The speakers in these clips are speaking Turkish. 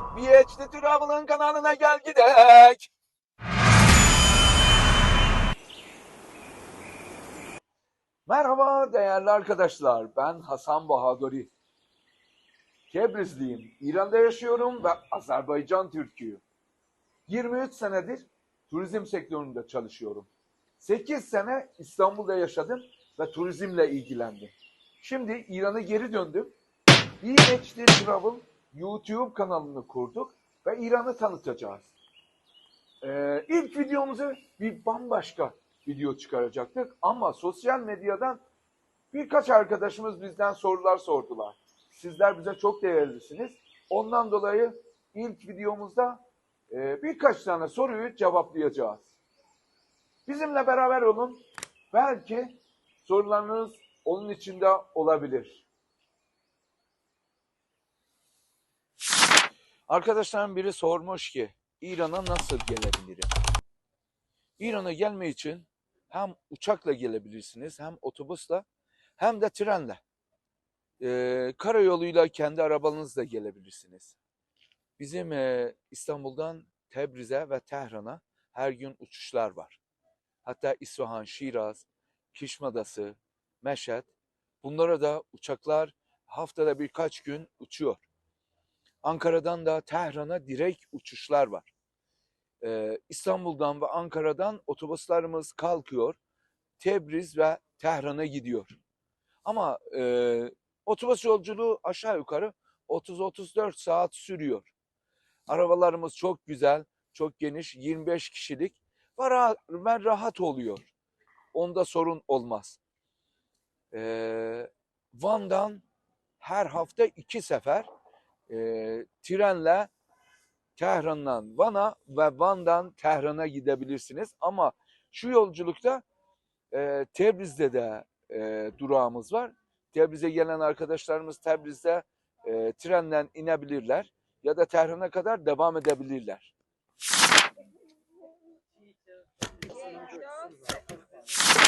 BHD Travel'ın kanalına gel gidek. Merhaba değerli arkadaşlar. Ben Hasan Bahadori. Tebrizliyim. İran'da yaşıyorum ve Azerbaycan Türk'üyüm. 23 senedir turizm sektöründe çalışıyorum. 8 sene İstanbul'da yaşadım ve turizmle ilgilendim. Şimdi İran'a geri döndüm. BHD Travel YouTube kanalını kurduk ve İran'ı tanıtacağız. Ee, ilk videomuzu bir bambaşka video çıkaracaktık ama sosyal medyadan birkaç arkadaşımız bizden sorular sordular. Sizler bize çok değerlisiniz. Ondan dolayı ilk videomuzda e, birkaç tane soruyu cevaplayacağız. Bizimle beraber olun. Belki sorularınız onun içinde olabilir. Arkadaşlarım biri sormuş ki İran'a nasıl gelebilirim? İran'a gelme için hem uçakla gelebilirsiniz hem otobüsle hem de trenle. Ee, karayoluyla kendi arabanızla gelebilirsiniz. Bizim e, İstanbul'dan Tebriz'e ve Tehran'a her gün uçuşlar var. Hatta İsfahan, Şiraz, Kişmadası, Meşet bunlara da uçaklar haftada birkaç gün uçuyor. Ankara'dan da Tehran'a direkt uçuşlar var. Ee, İstanbul'dan ve Ankara'dan otobüslerimiz kalkıyor. Tebriz ve Tehran'a gidiyor. Ama e, otobüs yolculuğu aşağı yukarı 30-34 saat sürüyor. Arabalarımız çok güzel, çok geniş, 25 kişilik ve rahat, ve rahat oluyor. Onda sorun olmaz. Ee, Van'dan her hafta iki sefer e, trenle Tehran'dan Van'a ve Van'dan Tehran'a gidebilirsiniz. Ama şu yolculukta e, Tebriz'de de e, durağımız var. Tebriz'e gelen arkadaşlarımız Tebriz'de e, trenden inebilirler ya da Tehran'a kadar devam edebilirler.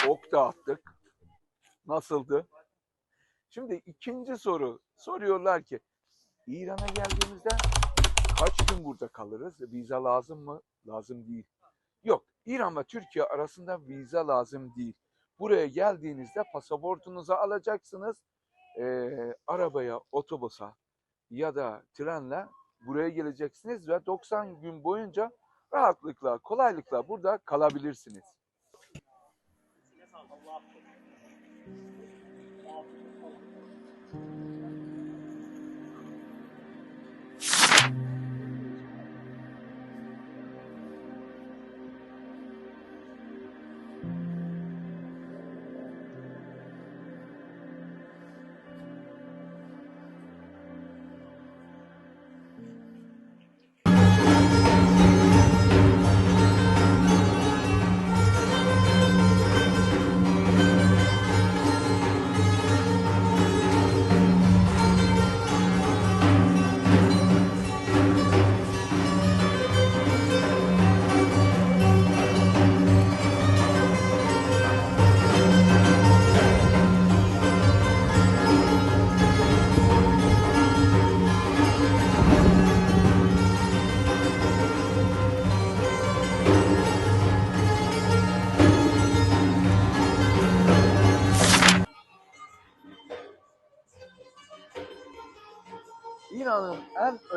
Ok da attık. Nasıldı? Şimdi ikinci soru. Soruyorlar ki İran'a geldiğimizde kaç gün burada kalırız? Vize lazım mı? Lazım değil. Yok. İran ve Türkiye arasında vize lazım değil. Buraya geldiğinizde pasaportunuzu alacaksınız. Ee, arabaya, otobüse ya da trenle buraya geleceksiniz ve 90 gün boyunca rahatlıkla, kolaylıkla burada kalabilirsiniz.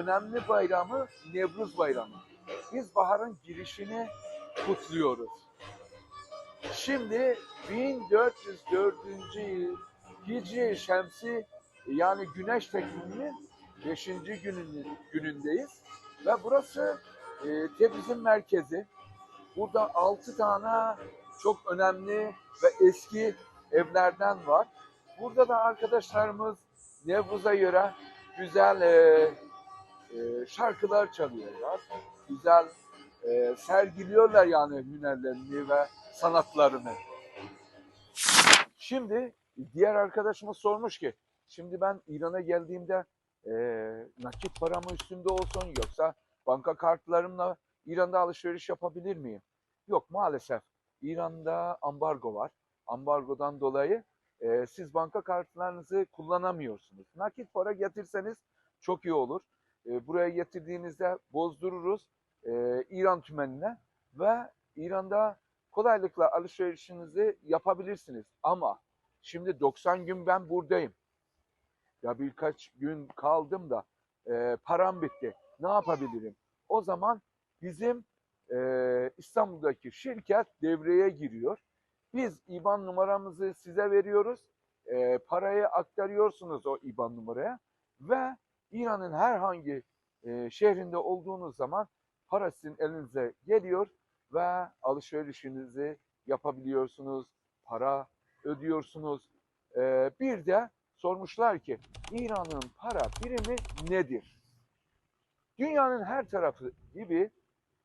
Önemli bayramı Nevruz Bayramı. Biz baharın girişini kutluyoruz. Şimdi 1404. yıl Hicri Şemsi yani güneş takviminin 5. gününün, günündeyiz. Ve burası e, Tebriz'in merkezi. Burada 6 tane çok önemli ve eski evlerden var. Burada da arkadaşlarımız Nevruz'a göre güzel e, e, şarkılar çalıyorlar. Güzel e, sergiliyorlar yani hünerlerini ve sanatlarını. Şimdi diğer arkadaşımız sormuş ki şimdi ben İran'a geldiğimde e, nakit paramı üstümde olsun yoksa banka kartlarımla İran'da alışveriş yapabilir miyim? Yok maalesef. İran'da ambargo var. Ambargodan dolayı e, siz banka kartlarınızı kullanamıyorsunuz. Nakit para getirseniz çok iyi olur. E, buraya getirdiğinizde bozdururuz e, İran tümenine ve İran'da kolaylıkla alışverişinizi yapabilirsiniz. Ama şimdi 90 gün ben buradayım. Ya birkaç gün kaldım da e, param bitti. Ne yapabilirim? O zaman bizim e, İstanbul'daki şirket devreye giriyor. Biz IBAN numaramızı size veriyoruz. E, parayı aktarıyorsunuz o IBAN numaraya ve İran'ın herhangi e, şehrinde olduğunuz zaman para elinize geliyor ve alışverişinizi yapabiliyorsunuz, para ödüyorsunuz. E, bir de sormuşlar ki İran'ın para birimi nedir? Dünyanın her tarafı gibi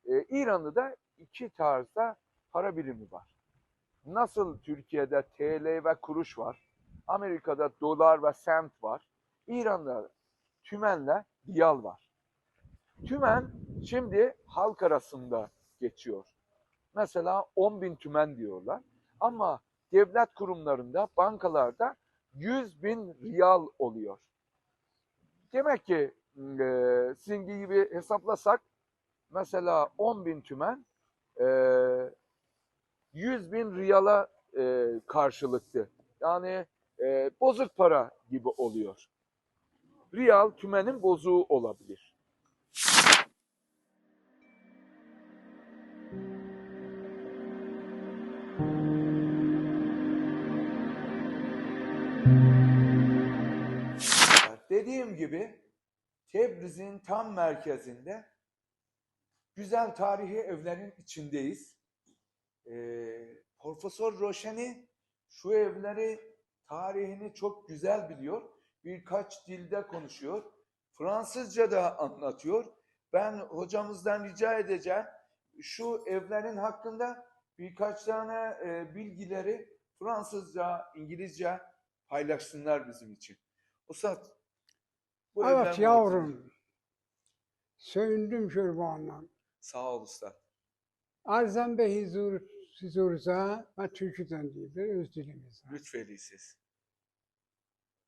e, İran'da da iki tarzda para birimi var. Nasıl Türkiye'de TL ve kuruş var, Amerika'da dolar ve sent var, İran'da tümenle riyal var. Tümen şimdi halk arasında geçiyor. Mesela 10 bin tümen diyorlar ama devlet kurumlarında, bankalarda 100 bin riyal oluyor. Demek ki e, sizin gibi hesaplasak mesela 10 bin tümen e, 100 bin riyala e, karşılıktı. Yani e, bozuk para gibi oluyor. Riyal tümenin bozuğu olabilir. Dediğim gibi Tebriz'in tam merkezinde güzel tarihi evlerin içindeyiz. Ee, Profesör Roşeni şu evleri tarihini çok güzel biliyor. Birkaç dilde konuşuyor. Fransızca da anlatıyor. Ben hocamızdan rica edeceğim şu evlerin hakkında birkaç tane e, bilgileri Fransızca, İngilizce paylaşsınlar bizim için. Ustad. bu Evet yavrum. Söyündüm şurbandan. Sağ ol ustad. Arzam be huzur, huzuruza ve Türküden değildir, öz dilimizden. Lütfediysiz.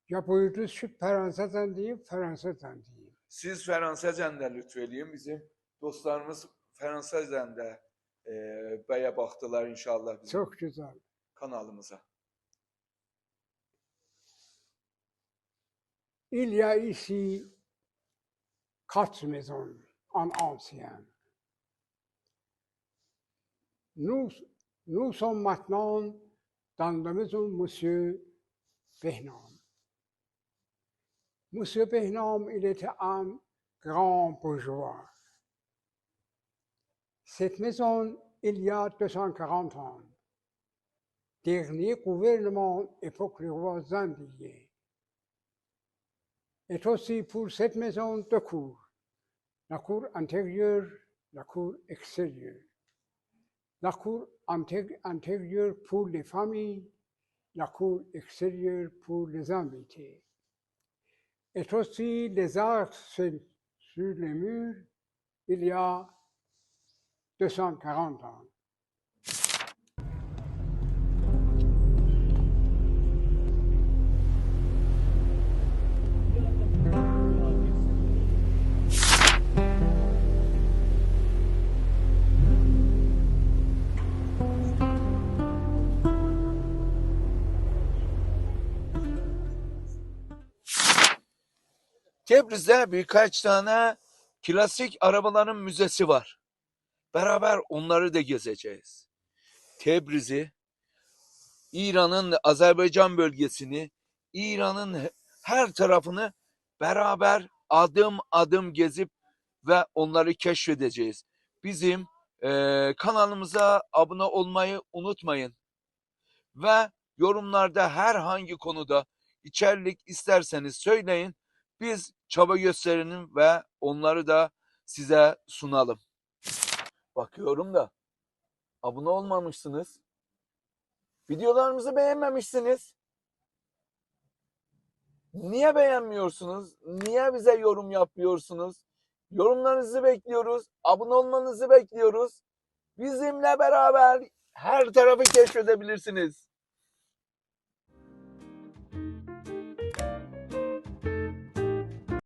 Ya buyurdunuz şu Fransa'dan değil, Fransa'dan değil. Siz Fransızcan da lütfeleyin. Bizim dostlarımız Fransızcan da e, beye baktılar inşallah bizim Çok güzel. kanalımıza. Il y a ici quatre maisons en ancien. Nous, nous sommes maintenant dans la maison Monsieur Behnam. Monsieur Behnam, il était un grand bourgeois. Cette maison, il y a 240 ans, dernier gouvernement époque le roi Zandillier, est aussi pour cette maison deux cours, la cour intérieure, la cour extérieure. La cour intérieure pour les familles, la cour extérieure pour les invités. Et aussi les arcs sur sur les murs, il y a 240 ans. Tebriz'de birkaç tane klasik arabaların müzesi var. Beraber onları da gezeceğiz. Tebriz'i, İran'ın Azerbaycan bölgesini, İran'ın he- her tarafını beraber adım adım gezip ve onları keşfedeceğiz. Bizim eee, kanalımıza abone olmayı unutmayın. Ve yorumlarda herhangi konuda içerlik isterseniz söyleyin. Biz çaba gösterelim ve onları da size sunalım. Bakıyorum da abone olmamışsınız. Videolarımızı beğenmemişsiniz. Niye beğenmiyorsunuz? Niye bize yorum yapıyorsunuz? Yorumlarınızı bekliyoruz. Abone olmanızı bekliyoruz. Bizimle beraber her tarafı keşfedebilirsiniz.